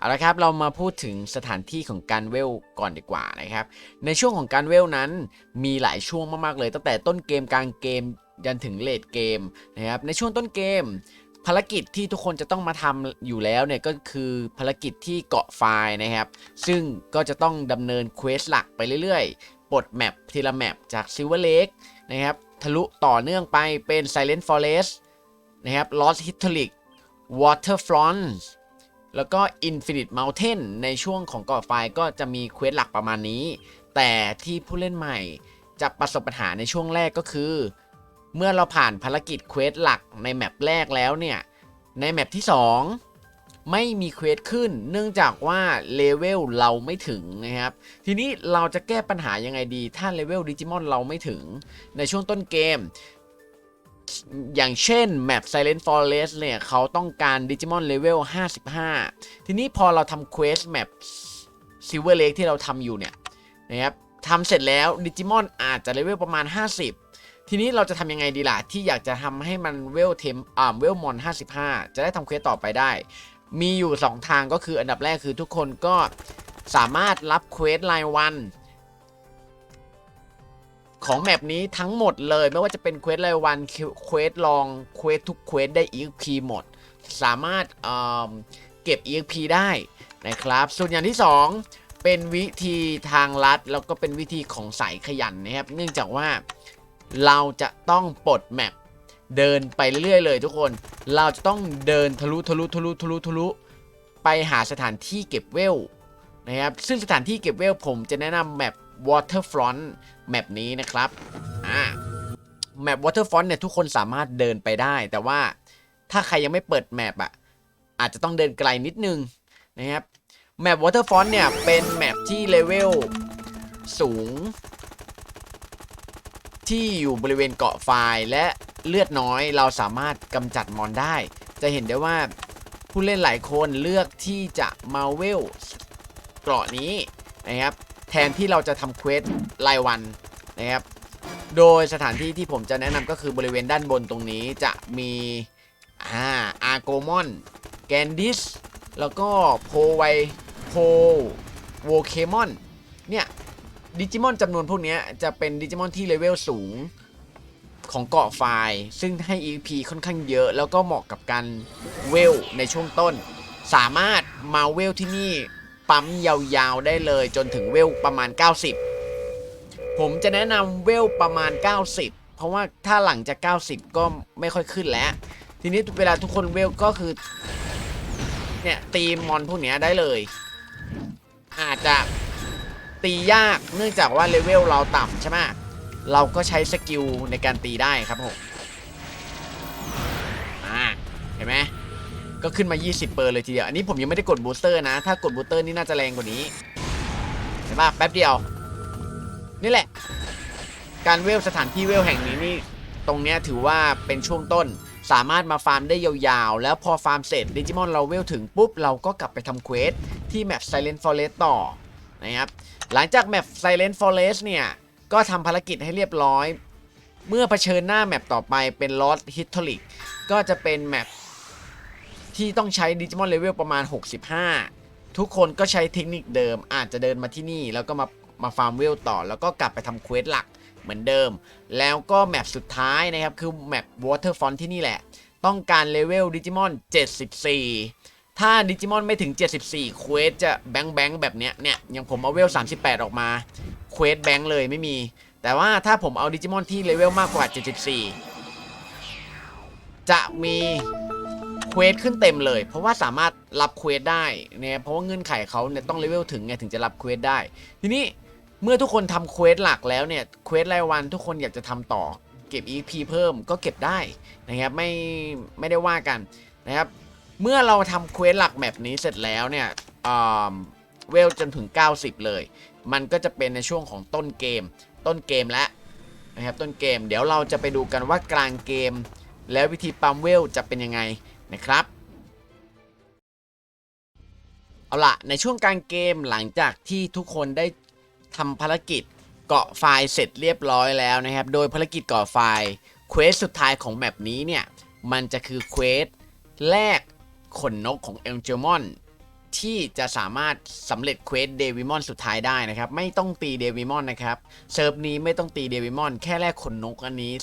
เอาละครับ เรามาพูดถึงสถานที่ของการเวลก่อนดีกว่านะครับ ในช่วงของการเวลนั้นมีหลายช่วงมาก ๆ เลย ตั้งแต่ต้นเกมกลางเกมยันถึงเลดเกมนะครับ ในช่วงต้นเกม ภารกิจที่ทุกคนจะต้องมาทำอยู่แล้วเนี่ยก็คือภารกิจที่เกาะไฟล์นะครับ ซึ่งก็จะต้องดำเนินเควสหลักไปเรื่อยๆปลดแมปทีละแมปจาก Silver Lake นะครับทะลุต่อเนื่องไปเป็น Silent Forest นะครับ Lost Historic Waterfront แล้วก็ Infinite Mountain ในช่วงของกาะไฟก็จะมีเควสหลักประมาณนี้ แต่ที่ผู้เล่นใหม่จะประสบปัญหาในช่วงแรกก็คือ เมื่อเราผ่านภารกิจเควสหลักในแมปแรกแล้วเนี่ย ในแมปที่ 2 ไม่มีเควสขึ้น เนื่องจากว่าเลเวลเราไม่ถึงนะครับ ทีนี้เราจะแก้ปัญหายังไงดี ถ้าเลเวลดิจิมอนเราไม่ถึงในช่วงต้นเกม อย่างเช่นแมป Silent Forest เนี่ยเขาต้องการดิจิมอนเลเวล55 ทีนี้พอเราทำเควสแมป Silver Lake ที่เราทำอยู่เนี่ยนะครับทำเสร็จแล้วดิจิมอนอาจจะเลเวลประมาณ 50 ทีนี้เราจะทำยังไงดีล่ะ ที่อยากจะทำให้มันเวลเทมอ่าเวลมอน 55 จะได้ทำเควสต่อไปได้ มีอยู่ 2 ทางก็คืออันดับแรกคือทุกคนก็สามารถรับเควสรายวัน ของแมปนี้ทั้งหมดเลยไม่ว่าจะเป็นเควสรายวันเควสลองเควสทุกเควสได้ EXP หมด สามารถเเก็บ EXP ได้นะครับ ส่วนอย่างที่ 2 เป็นวิธีทางลัด แล้วก็เป็นวิธีของสายขยันนะครับ เนื่องจากว่าเราจะต้องปลดแมปเดินไปเรื่อยเลยทุกคน เราจะต้องเดินทะลุทะลุทะลุทะลุทะลุไปหาสถานที่เก็บเวลนะครับซึ่งสถานที่เก็บเวลผมจะแนะนำแมป Waterfront แมปนี้นะครับอ่าแมป Waterfront เนี่ยทุกคนสามารถเดินไปได้ แต่ว่าถ้าใครยังไม่เปิดแมปอะอาจจะต้องเดินไกลนิดนึงนะครับแมป Waterfront เนี่ยเป็นแมปที่เลเวลสูง ที่อยู่บริเวณเกาะไฟและเลือดน้อยเราสามารถกำจัดมอนได้ จะเห็นได้ว่าผู้เล่นหลายคนเลือกที่จะมาเวลเกราะนี้นะครับ แทนที่เราจะทำเควสรายวันนะครับ โดยสถานที่ที่ผมจะแนะนำก็คือบริเวณด้านบนตรงนี้จะมีอ่าอาโกมอนแกนดิสแล้วก็โพไวโพโวเคมอนเนี่ยดิจิมอนจำนวนพวกนี้จะเป็นดิจิมอนที่เลเวลสูงของเกาะไฟล์ซึ่งให้ EP ค่อนข้างเยอะ แล้วก็เหมาะกับการเวลในช่วงต้น สามารถมาเวลที่นี่ ปั๊มยาวๆได้เลยจนถึงเวลประมาณ 90 ผมจะแนะนำเวลประมาณ 90 เพราะว่าถ้าหลังจาก 90 ก็ไม่ค่อยขึ้นแล้ว ทีนี้เวลาทุกคนเวลก็คือ เนี่ย ตีมอนพวกเนี้ยได้เลย อาจจะตียากเนื่องจากว่าเลเวลเราต่ำใช่ไหมเราก็ใช้สกิลในการตีได้ครับผม อ่า เห็นไหม ก็ขึ้นมา 20 เปอร์เลยทีเดียว อันนี้ผมยังไม่ได้กดบูสเตอร์นะ ถ้ากดบูสเตอร์นี่น่าจะแรงกว่านี้เห็นป่ะแป๊บเดียว นี่แหละ การเวลสถานที่เวลแห่งนี้นี่ ตรงเนี้ยถือว่าเป็นช่วงต้น สามารถมาฟาร์มได้ยาวๆ แล้วพอฟาร์มเสร็จดิจิมอนเราเวลถึงปุ๊บ เราก็กลับไปทำเควสที่แมป Silent Forest ต่อนะครับ หลังจากแมป Silent Forest เนี่ย ก็ทำภารกิจให้เรียบร้อย เมื่อเผชิญหน้าแมปต่อไปเป็น Lost Historic ก็จะเป็นแมป ที่ต้องใช้ดิจิมอนเลเวลประมาณ 65 ทุกคนก็ใช้เทคนิคเดิม อาจจะเดินมาที่นี่ แล้วก็มามาฟาร์มเวลต่อ แล้วก็กลับไปทำเควสหลักเหมือนเดิม แล้วก็แมปสุดท้ายนะครับ คือแมป Waterfront ที่นี่แหละ ต้องการเลเวลดิจิมอน 74 ถ้าดิจิมอนไม่ถึง 74 เควสจะแบงแบงแบบเนี้ยเนี่ยอย่างผมเอาเวล 38 ออกมา เควสแบงเลยไม่มี แต่ว่าถ้าผมเอาดิจิมอนที่เลเวลมากกว่า 74 จะมี เควสขึ้นเต็มเลย เพราะว่าสามารถรับเควสได้เนี่ยเพราะว่าเงื่อนไขเขาเนี่ยต้องเลเวลถึงไงถึงจะรับเควสได้ ทีนี้เมื่อทุกคนทำเควสหลักแล้วเนี่ยเควสรายวันทุกคนอยากจะทำต่อเก็บ EP เพิ่มก็เก็บได้นะครับไม่ไม่ได้ว่ากันนะครับเมื่อเราทำเควสหลักแมปนี้เสร็จแล้วเนี่ยอ่าเวลจนถึง 90 เลย มันก็จะเป็นในช่วงของต้นเกม ต้นเกมแล้วนะครับต้นเกม เดี๋ยวเราจะไปดูกันว่ากลางเกม แล้ววิธีปั๊มเวลจะเป็นยังไง นะครับ เอาละในช่วงกลางเกมหลังจากที่ทุกคนได้ทำภารกิจเกาะไฟล์เสร็จเรียบร้อยแล้วนะครับ โดยภารกิจเกาะไฟล์เควสสุดท้ายของแมปนี้เนี่ย มันจะคือเควสแลกขนนกของเอลเจมอนที่จะสามารถสำเร็จเควสเดวิมอนสุดท้ายได้นะครับ ไม่ต้องตีเดวิมอนนะครับ เซิร์ฟนี้ไม่ต้องตีเดวิมอนแค่แลกขนนกอันนี้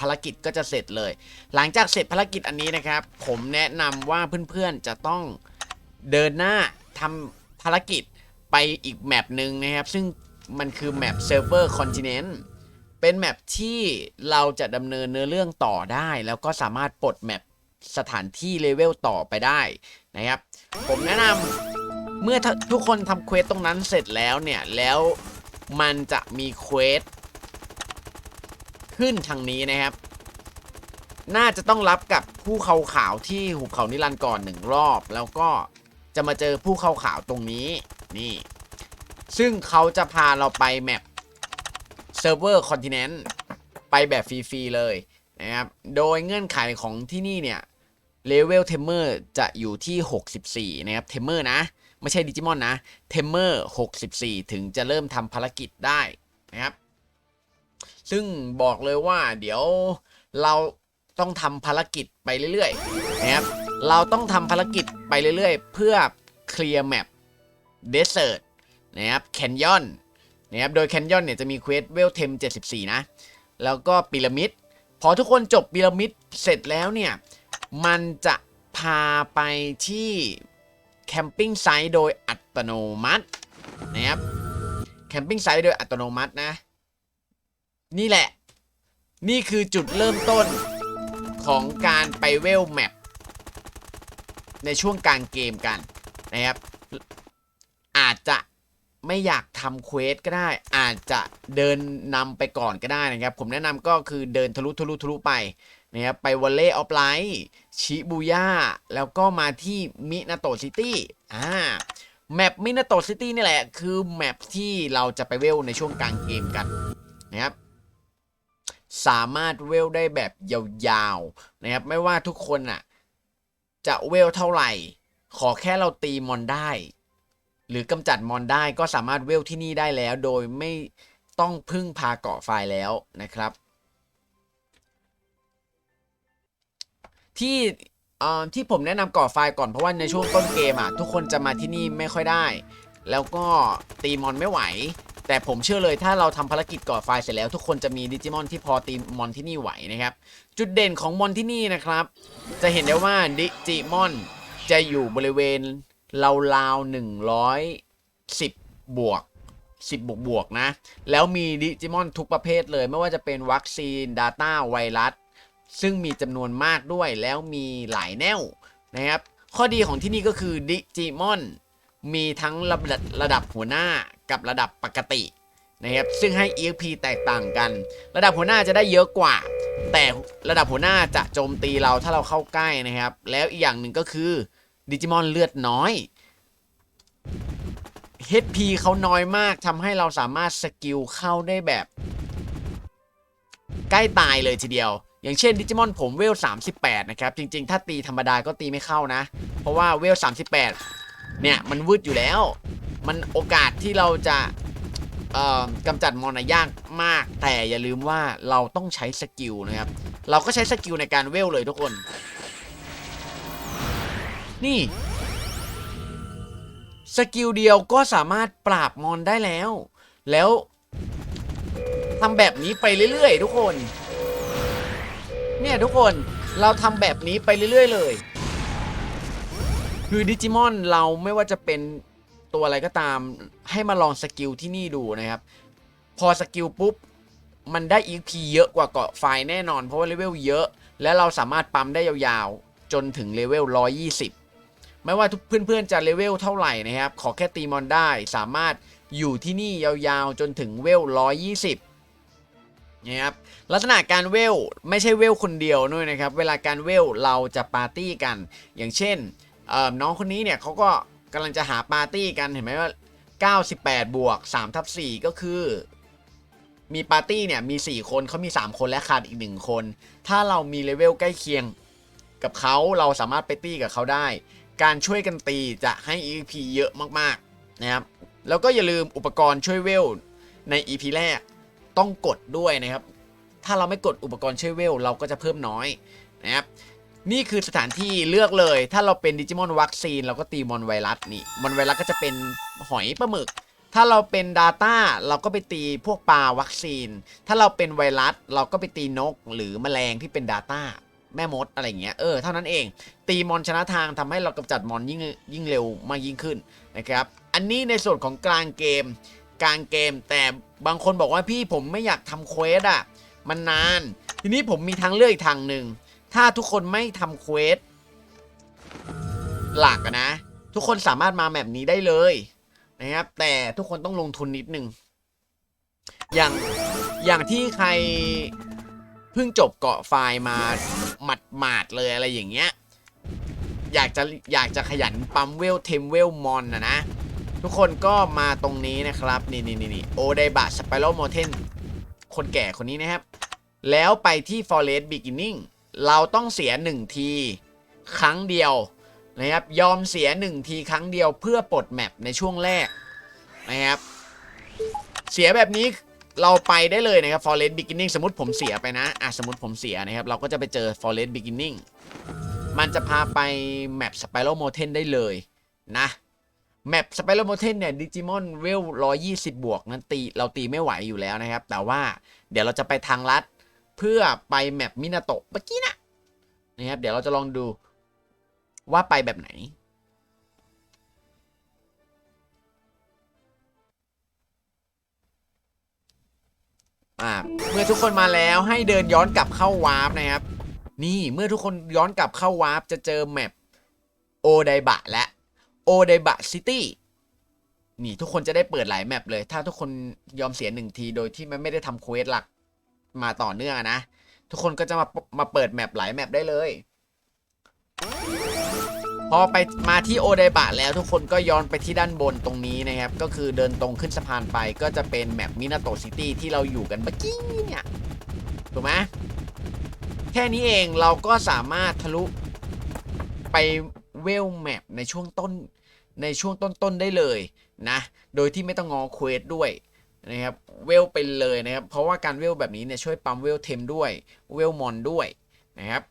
ภารกิจก็จะเสร็จเลย หลังจากเสร็จภารกิจอันนี้นะครับ ผมแนะนำว่าเพื่อนๆจะต้องเดินหน้าทำภารกิจไปอีกแมปหนึ่งนะครับ ซึ่งมันคือแมปเซิร์ฟเวอร์คอนติเนนต์เป็นแมปที่เราจะดำเนินเนื้อเรื่องต่อได้ แล้วก็สามารถปลดแมปสถานที่เลเวลต่อไปได้นะครับ ผมแนะนำเมื่อทุกคนทำเควสตรงนั้นเสร็จแล้วเนี่ย แล้วมันจะมีเควส ขึ้นทางนี้นะครับ น่าจะต้องรับกับผู้เขาขาวที่หุบเขานิรันดร์ก่อนหนึ่งรอบ แล้วก็จะมาเจอผู้เขาขาวตรงนี้นี่ ซึ่งเขาจะพาเราไปแมปเซิร์ฟเวอร์คอนติเนนต์ไปแบบฟรีๆเลยนะครับ โดยเงื่อนไขของที่นี่เนี่ยเลเวลเทมเมอร์จะอยู่ที่ 64 นะครับ เทมเมอร์นะ ไม่ใช่ดิจิมอนนะ เทมเมอร์ 64 ถึงจะเริ่มทำภารกิจได้นะครับ ซึ่งบอกเลยว่าเดี๋ยวเราต้องทำภารกิจไปเรื่อยๆนะครับเราต้องทำภารกิจไปเรื่อยๆ เพื่อเคลียร์แมปเดสเซอร์ตนะครับแคนยอนนะครับโดยแคนยอนเนี่ยจะมีเควสเวลเทม74 นะ แล้วก็พีระมิด พอทุกคนจบพีระมิดเสร็จแล้วเนี่ย มันจะพาไปที่แคมปิ้งไซต์โดยอัตโนมัตินะครับแคมปิ้งไซต์โดยอัตโนมัตินะ นี่แหละ นี่คือจุดเริ่มต้นของการไปเวลแมปในช่วงกลางเกมกันนะครับ อาจจะไม่อยากทำเควสก็ได้ อาจจะเดินนำไปก่อนก็ได้นะครับ ผมแนะนำก็คือเดินทะลุทะลุทะลุไปนะครับไปวอลเล่ออฟไลท์ชิบูย่าแล้วก็มาที่มินาโตซิตี้อ่าแมปมินาโตซิตี้นี่แหละ คือแมปที่เราจะไปเวลในช่วงกลางเกมกันนะครับ สามารถเวลได้แบบยาวๆนะครับไม่ว่าทุกคนอะจะเวลเท่าไหร่ ขอแค่เราตีมอนได้ หรือกำจัดมอนได้ก็สามารถเวลที่นี่ได้แล้ว โดยไม่ต้องพึ่งพาเกาะไฟแล้วนะครับ ที่อ่อที่ผมแนะนำก่อไฟก่อนเพราะว่าในช่วงต้นเกมอะทุกคนจะมาที่นี่ไม่ค่อยได้ แล้วก็ตีมอนไม่ไหว แต่ผมเชื่อเลยถ้าเราทำภารกิจก่อไฟล์เสร็จแล้ว ทุกคนจะมีดิจิมอนที่พอตีมอนที่นี่ไหวนะครับ จุดเด่นของมอนที่นี่นะครับ จะเห็นได้ว่าดิจิมอนจะอยู่บริเวณราวๆหนึ่งร้อยสิบบวก10บวกบวกนะ แล้วมีดิจิมอนทุกประเภทเลย ไม่ว่าจะเป็นวัคซีน Data ไวรัส ซึ่งมีจำนวนมากด้วยแล้วมีหลายแนวนะครับ ข้อดีของที่นี่ก็คือดิจิมอน มีทั้งระดับระดับหัวหน้ากับระดับปกตินะครับซึ่งให้ EXP แตกต่างกัน ระดับหัวหน้าจะได้เยอะกว่า แต่ระดับหัวหน้าจะโจมตีเราถ้าเราเข้าใกล้นะครับ แล้วอีกอย่างหนึ่งก็คือดิจิมอนเลือดน้อย HP เขาน้อยมากทำให้เราสามารถสกิลเข้าได้แบบ ใกล้ตายเลยทีเดียว อย่างเช่นดิจิมอนผมเวล 38 นะครับ จริง ๆ ถ้าตีธรรมดาก็ตีไม่เข้านะ เพราะว่าเวล 38 เนี่ยมันวืดอยู่แล้ว มันโอกาสที่เราจะกำจัดมอนยากมาก แต่อย่าลืมว่าเราต้องใช้สกิลนะครับ เราก็ใช้สกิลในการเวลเลยทุกคน นี่สกิลเดียวก็สามารถปราบมอนได้แล้ว แล้วทำแบบนี้ไปเรื่อยๆ ทุกคน เนี่ยทุกคนเราทำแบบนี้ไปเรื่อย ๆ เลย คือดิจิมอนเราไม่ว่าจะเป็นตัวอะไรก็ตาม ให้มาลองสกิลที่นี่ดูนะครับ พอสกิลปุ๊บ มันได้ EP เยอะกว่าเกาะไฟแน่นอน เพราะว่าเลเวลเยอะ และเราสามารถปั๊มได้ยาวๆ จนถึงเลเวล 120 ไม่ว่าทุกเพื่อนๆจะเลเวลเท่าไหร่นะครับ ขอแค่ตีมอนได้สามารถอยู่ที่นี่ยาวๆ จนถึงเวล 120นะครับลักษณะการเวลไม่ใช่เวลคนเดียวด้วยนะครับ เวลาการเวลเราจะปาร์ตี้กัน อย่างเช่น น้องคนนี้เนี่ยเขาก็กำลังจะหาปาร์ตี้กันเห็นไหมว่า 98 บวก3ทับ4ก็คือ มีปาร์ตี้เนี่ยมี 4 คนเขามี 3 คนและขาดอีก 1 คน ถ้าเรามีเลเวลใกล้เคียงกับเขาเราสามารถไปตี้กับเขาได้ การช่วยกันตีจะให้ EP เยอะมากๆนะครับแล้วก็อย่าลืมอุปกรณ์ช่วยเวลใน EP แรกต้องกดด้วยนะครับ ถ้าเราไม่กดอุปกรณ์ช่วยเวลเราก็จะเพิ่มน้อยนะครับ นี่คือสถานที่เลือกเลย ถ้าเราเป็นดิจิมอนวัคซีนเราก็ตีมอนไวรัสนี่มอนไวรัสก็จะเป็นหอยปลาหมึก ถ้าเราเป็น Data เราก็ไปตีพวกปลาวัคซีน ถ้าเราเป็นไวรัสเราก็ไปตีนกหรือแมลงที่เป็น Data แม่มดอะไรเงี้ยเออเท่านั้นเอง ตีมอนชนะทางทำให้เรากำจัดมอนยิ่งยิ่งเร็วมากยิ่งขึ้นนะครับ อันนี้ในส่วนของกลางเกม กลางเกม แต่บางคนบอกว่าพี่ผมไม่อยากทำเควสอะมันนาน ทีนี้ผมมีทางเลือกอีกทางหนึ่ง ถ้าทุกคนไม่ทำเควสหลักนะ ทุกคนสามารถมาแบบนี้ได้เลยนะครับ แต่ทุกคนต้องลงทุนนิดนึง อย่างอย่างที่ใครเพิ่งจบเกาะไฟล์มาหมัดหมาดเลยอะไรอย่างเงี้ย อยากจะอยากจะขยันปั๊มเวลเทมเวลมอนนะนะ ทุกคนก็มาตรงนี้นะครับ นี่นี่นี่นี่โอไดบะสไปโรโมเทนคนแก่คนนี้นะครับ แล้วไปที่ Forest Beginning เราต้องเสีย 1 ทีครั้งเดียวนะครับยอมเสีย 1 ทีครั้งเดียวเพื่อปลดแมปในช่วงแรกนะครับเสียแบบนี้เราไปได้เลยนะครับ Forest Beginning สมมติผมเสียไปนะอะสมมติผมเสียนะครับ เราก็จะไปเจอ Forest Beginning มันจะพาไปแมป Spiral Mountain ได้เลยนะแมป Spiral Mountain เนี่ยดิจิมอนเวล120 บวกนั้นตีเราตีไม่ไหวอยู่แล้วนะครับ แต่ว่าเดี๋ยวเราจะไปทางลัด เพื่อไปแมปมินาโตะเมื่อกี้นะนะครับเดี๋ยวเราจะลองดูว่าไปแบบไหนเมื่อทุกคนมาแล้วให้เดินย้อนกลับเข้าวาร์ปนะครับ นี่เมื่อทุกคนย้อนกลับเข้าวาร์ปจะเจอแมปโอไดบะและโอไดบะซิตี้นี่ทุกคนจะได้เปิดหลายแมปเลย ถ้าทุกคนยอมเสียหนึ่งทีโดยที่มันไม่ได้ทำเควสหลัก มาต่อเนื่องนะ ทุกคนก็จะมามาเปิดแมปหลายแมปได้เลย พอไปมาที่โอไดบะแล้วทุกคนก็ย้อนไปที่ด้านบนตรงนี้นะครับ ก็คือเดินตรงขึ้นสะพานไปก็จะเป็นแมปมินาโตซิตี้ที่เราอยู่กันเมื่อกี้เนี่ยถูกไหมแค่นี้เองเราก็สามารถทะลุไปเวลแมปในช่วงต้นในช่วงต้นๆได้เลยนะ โดยที่ไม่ต้องงอเควสด้วย นะครับเวลไปเลยนะครับ เพราะว่าการเวลแบบนี้เนี่ยช่วยปั๊มเวลเทมด้วยเวลมอนด้วยนะครับ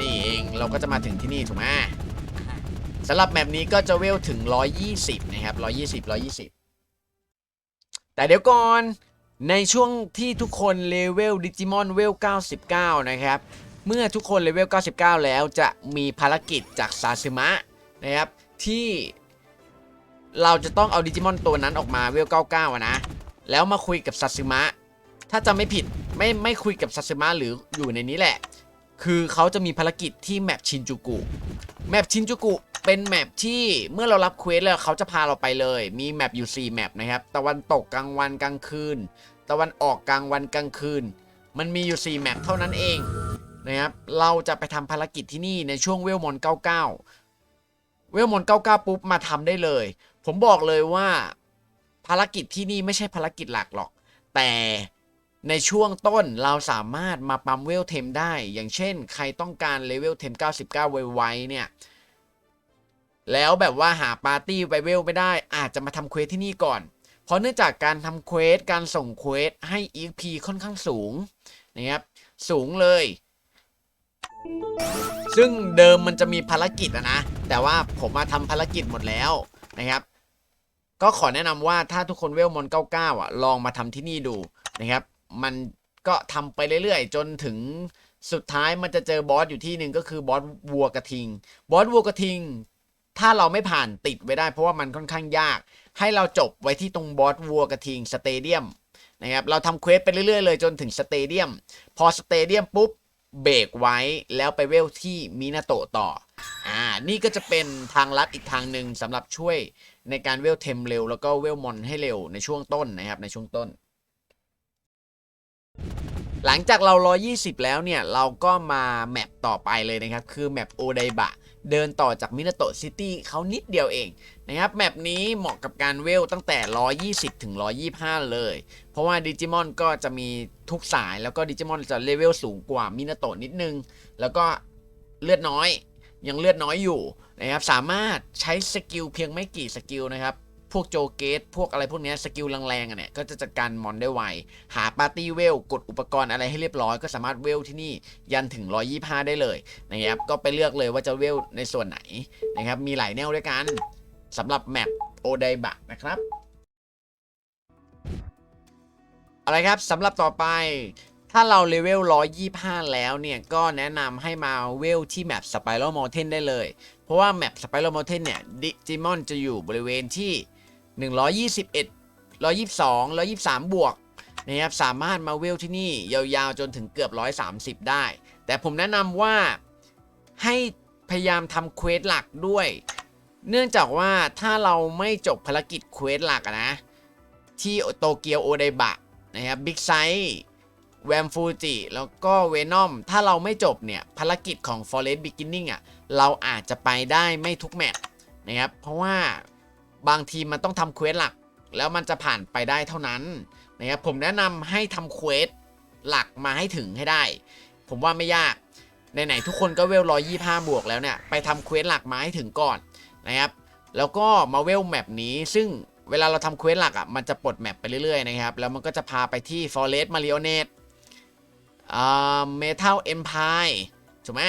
นี่เองเราก็จะมาถึงที่นี่ถูกไหมสำหรับแมปนี้ก็จะเวลถึง 120 นะครับ 120 120 แต่เดี๋ยวก่อนในช่วงที่ทุกคนเลเวลดิจิมอนเวล 99 นะครับ เมื่อทุกคนเลเวล 99 แล้วจะมีภารกิจจากซาซึมะนะครับ ที่เราจะต้องเอาดิจิมอนตัวนั้นออกมาเวล 99อะนะ แล้วมาคุยกับซาซึมะ ถ้าจำไม่ผิดไม่ไม่คุยกับซาซึมะหรืออยู่ในนี้แหละ คือเขาจะมีภารกิจที่แมปชินจูกุแมปชินจูกุเป็นแมปที่เมื่อเรารับเควสแล้วเขาจะพาเราไปเลย มีแมปอยู่ 4 แมปนะครับ ตะวันตกกลางวันกลางคืน ตะวันออกกลางวันกลางคืน มันมีอยู่ 4 แมปเท่านั้นเอง นะครับเราจะไปทำภารกิจที่นี่ในช่วงเวลมอน99 เวลมอน99 ปุ๊บมาทำได้เลย ผมบอกเลยว่าภารกิจที่นี่ไม่ใช่ภารกิจหลักหรอก แต่ในช่วงต้นเราสามารถมาปั๊มเวลเทมได้ อย่างเช่น ใครต้องการเลเวลเทม 99 ไวๆเนี่ย แล้วแบบว่าหาปาร์ตี้ไวเวลไม่ได้ อาจจะมาทำเควสที่นี่ก่อน เพราะเนื่องจากการทำเควส การส่งเควสให้ EP ค่อนข้างสูงนะครับ สูงเลย ซึ่งเดิมมันจะมีภารกิจอะนะ แต่ว่าผมมาทำภารกิจหมดแล้วนะครับ ก็ขอแนะนำว่าถ้าทุกคนเวลมอน99 อะ ลองมาทำที่นี่ดูนะครับ มันก็ทำไปเรื่อยๆ จนถึงสุดท้ายมันจะเจอบอสอยู่ที่หนึ่งก็คือบอสวัวกระทิง บอสวัวกระทิง ถ้าเราไม่ผ่านติดไว้ได้เพราะว่ามันค่อนข้างยาก ให้เราจบไว้ที่ตรงบอสวัวกระทิงสเตเดียมนะครับ เราทำเควสไปเรื่อยๆเลยจนถึงสเตเดียม พอสเตเดียมปุ๊บ เบรกไว้แล้วไปเวลที่มินาโตะต่อ อ่า นี่ก็จะเป็นทางลัดอีกทางหนึ่งสำหรับช่วยในการเวลเทมเร็ว แล้วก็เวลมอนให้เร็วในช่วงต้นนะครับในช่วงต้น หลังจากเรา 120 แล้วเนี่ย เราก็มาแมปต่อไปเลยนะครับ คือแมปโอไดบะ เดินต่อจากมินาโตะซิตี้เขานิดเดียวเอง นะครับแมปนี้เหมาะกับการเวลตั้งแต่ 120 ถึง 125 เลย เพราะว่าดิจิมอนก็จะมีทุกสายแล้วก็ดิจิมอนจะเลเวลสูงกว่ามินาโตะนิดนึง แล้วก็เลือดน้อยยังเลือดน้อยอยู่นะครับสามารถใช้สกิลเพียงไม่กี่สกิลนะครับพวกโจเกต พวกอะไรพวกนี้สกิลแรงๆเนี่ยก็จะจัดการมอนได้ไว หาปาร์ตี้เวล กดอุปกรณ์อะไรให้เรียบร้อยก็สามารถเวลที่นี่ยันถึง 125 ได้เลยนะครับก็ไปเลือกเลยว่าจะเวลในส่วนไหนนะครับมีหลายแนวด้วยกัน สำหรับแมปโอไดบะนะครับอะไรครับสำหรับต่อไปถ้าเราเลเวล 125 แล้วเนี่ย ก็แนะนำให้มาเวลที่แมป Spiral Mountain ได้เลย เพราะว่าแมป Spiral Mountain เนี่ยดิจิมอนจะอยู่บริเวณที่ 121 122 123 บวกนะครับสามารถมาเวลที่นี่ ยาวๆ จนถึงเกือบ 130 ได้ แต่ผมแนะนำว่าให้พยายามทำเควสหลักด้วย เนื่องจากว่าถ้าเราไม่จบภารกิจเควสหลักนะ ที่โตเกียวโอไดบะนะครับบิ๊กไซส์แวมฟูจิแล้วก็เวนอมถ้าเราไม่จบเนี่ยภารกิจของ Forest Beginning อะเราอาจจะไปได้ไม่ทุกแมตช์นะครับเพราะว่าบางทีมันต้องทำเควสหลัก แล้วมันจะผ่านไปได้เท่านั้นนะครับผมแนะนำให้ทำเควสหลักมาให้ถึงให้ได้ ผมว่าไม่ยากไหนๆทุกคนก็เวล125บวกแล้วเนี่ยไปทำเควสหลักมาให้ถึงก่อน นะครับ แล้วก็มาเวลแมปนี้ซึ่งเวลาเราทำเควสหลักอะมันจะปลดแมปไปเรื่อยๆนะครับ แล้วมันก็จะพาไปที่ Forest Marionette อ่า Metal Empire ถูกไหม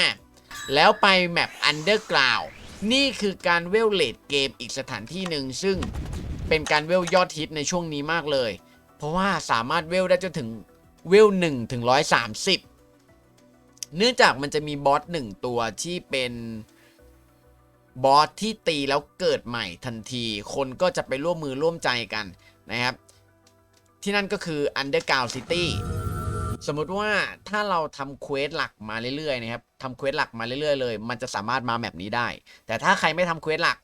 แล้วไปแมป Underground นี่คือการเวลเลดเกมอีกสถานที่หนึ่งซึ่งเป็นการเวลยอดฮิตในช่วงนี้มากเลย เพราะว่าสามารถเวลได้จนถึงเวล1ถึง130เนื่องจากมันจะมีบอสหนึ่งตัวที่เป็น บอสที่ตีแล้วเกิดใหม่ทันที คนก็จะไปร่วมมือร่วมใจกันนะครับ ที่นั่นก็คือ Underground City สมมุติว่าถ้าเราทำเควสหลักมาเรื่อยๆนะครับทำเควสหลักมาเรื่อยๆเลย มันจะสามารถมาแมปนี้ได้ แต่ถ้าใครไม่ทำเควสหลัก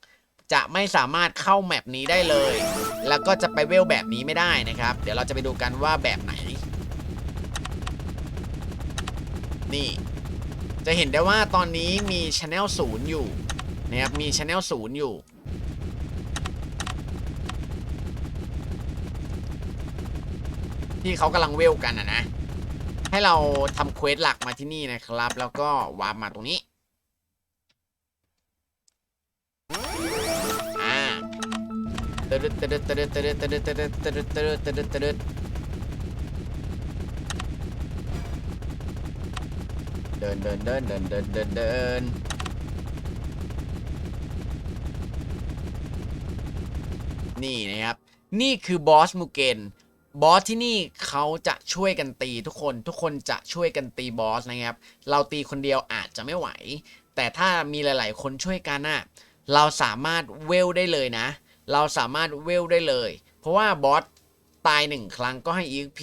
จะไม่สามารถเข้าแมปนี้ได้เลย แล้วก็จะไปเวลแบบนี้ไม่ได้นะครับ เดี๋ยวเราจะไปดูกันว่าแบบไหน นี่ จะเห็นได้ว่าตอนนี้มีช anel ศูนย์อยู่ นะครับมีช anel ศูนย์อยู่ ที่เขากำลังเวลกันอะนะ ให้เราทำเควสหลักมาที่นี่นะครับ แล้วก็วาร์ปมาตรงนี้ตึ๊ดตึ๊ดตึ๊ดตึ๊ดตึ๊ดตึ๊ดตึ๊ดตึ๊ดตึ๊ดตึ๊ดตึ๊ดเดินเดินเดินเดินเดินเดินเดิน นี่นะครับ นี่คือบอสมูเกนบอสที่นี่เขาจะช่วยกันตีทุกคนทุกคนจะช่วยกันตีบอสนะครับ เราตีคนเดียวอาจจะไม่ไหว แต่ถ้ามีหลาย ๆ คนช่วยกันน่ะเราสามารถเวลได้เลยนะ เราสามารถเวลได้เลย เพราะว่าบอสตายหนึ่งครั้งก็ให้ EXP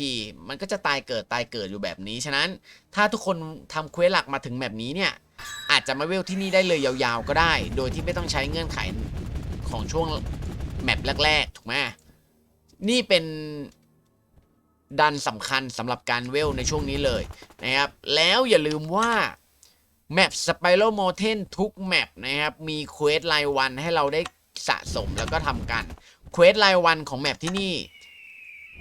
มันก็จะตายเกิดตายเกิดอยู่แบบนี้ ฉะนั้นถ้าทุกคนทำเควสหลักมาถึงแบบนี้เนี่ย อาจจะมาเวลที่นี่ได้เลยยาวๆ ก็ได้ โดยที่ไม่ต้องใช้เงื่อนไขของช่วง แมปแรก ๆ ถูกไหมนี่เป็นดันสำคัญสำหรับการเวลในช่วงนี้เลยนะครับ แล้วอย่าลืมว่าแมป Spiral Mountain ทุกแมปนะครับ มีเควสรายวันให้เราได้สะสมแล้วก็ทำกันเควสรายวันของแมปที่นี่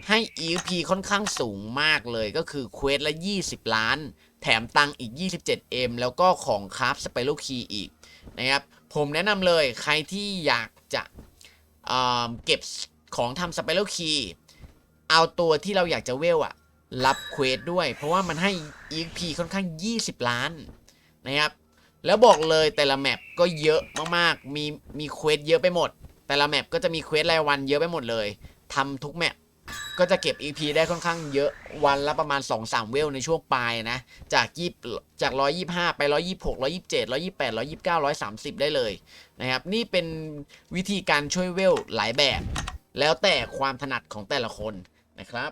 ให้ EXP ค่อนข้างสูงมากเลยก็คือเควสละ 20 ล้าน แถมตังอีก 27M แล้วก็ของคราฟ Spiral Key อีกนะครับ ผมแนะนำเลยใครที่อยากจะ เก็บของทำสเปเชียลคีย์เอาตัวที่เราอยากจะเวลอะรับเควสด้วย เพราะว่ามันให้ EXP ค่อนข้าง 20 ล้านนะครับ แล้วบอกเลยแต่ละแมปก็เยอะมากๆ มีมีเควสเยอะไปหมด แต่ละแมปก็จะมีเควสรายวันเยอะไปหมดเลยทำทุกแมป ก็จะเก็บ EP ได้ค่อนข้างเยอะวันละประมาณ 2-3 เวลในช่วงปลายนะ จากยี่จาก 125 ไป 126 127 128 129 130 ได้เลยนะครับ นี่เป็นวิธีการช่วยเวลหลายแบบ แล้วแต่ความถนัดของแต่ละคนนะครับ